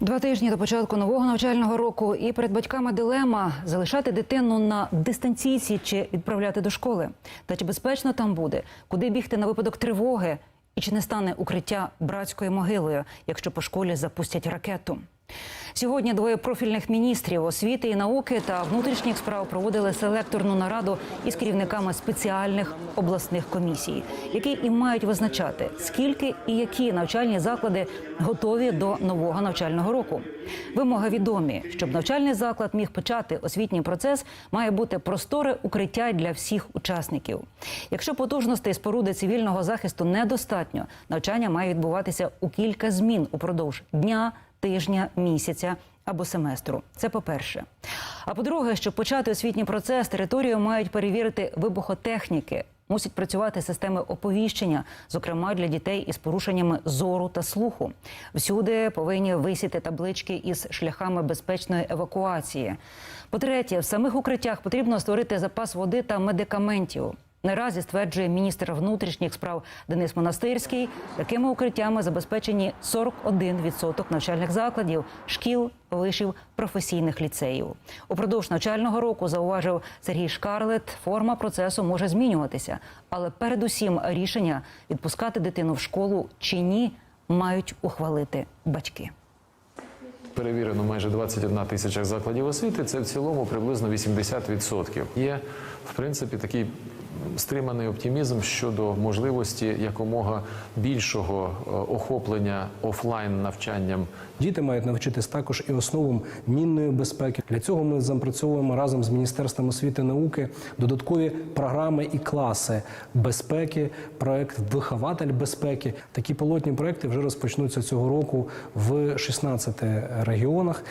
Два тижні до початку нового навчального року і перед батьками дилема залишати дитину на дистанційці чи відправляти до школи. Та чи безпечно там буде, куди бігти на випадок тривоги, і чи не стане укриття братською могилою, якщо по школі запустять ракету? Сьогодні двоє профільних міністрів освіти і науки та внутрішніх справ проводили селекторну нараду із керівниками спеціальних обласних комісій, які і мають визначати, скільки і які навчальні заклади готові до нового навчального року. Вимоги відомі, щоб навчальний заклад міг почати освітній процес, має бути просторе укриття для всіх учасників. Якщо потужностей споруди цивільного захисту недостатньо, навчання має відбуватися у кілька змін упродовж дня тижня, місяця або семестру. Це по-перше. А по-друге, щоб почати освітній процес, територію мають перевірити вибухотехніки. Мусять працювати системи оповіщення, зокрема для дітей із порушеннями зору та слуху. Всюди повинні висіти таблички із шляхами безпечної евакуації. По-третє, в самих укриттях потрібно створити запас води та медикаментів. Наразі стверджує міністр внутрішніх справ Денис Монастирський, такими укриттями забезпечені 41% навчальних закладів, шкіл, вишів, професійних ліцеїв. Упродовж навчального року зауважив Сергій Шкарлет. Форма процесу може змінюватися, але передусім рішення відпускати дитину в школу чи ні мають ухвалити батьки. Перевірено майже 21 тисяча закладів освіти. Це в цілому приблизно 80%. Є в принципі такий стриманий оптимізм щодо можливості якомога більшого е, охоплення офлайн навчанням Діти мають навчитись також і основам мінної безпеки. Для цього ми запрацьовуємо разом з міністерством освіти і науки додаткові програми і класи безпеки. Проект Вихователь безпеки. Такі пілотні проекти вже розпочнуться цього року в 16 регіонах.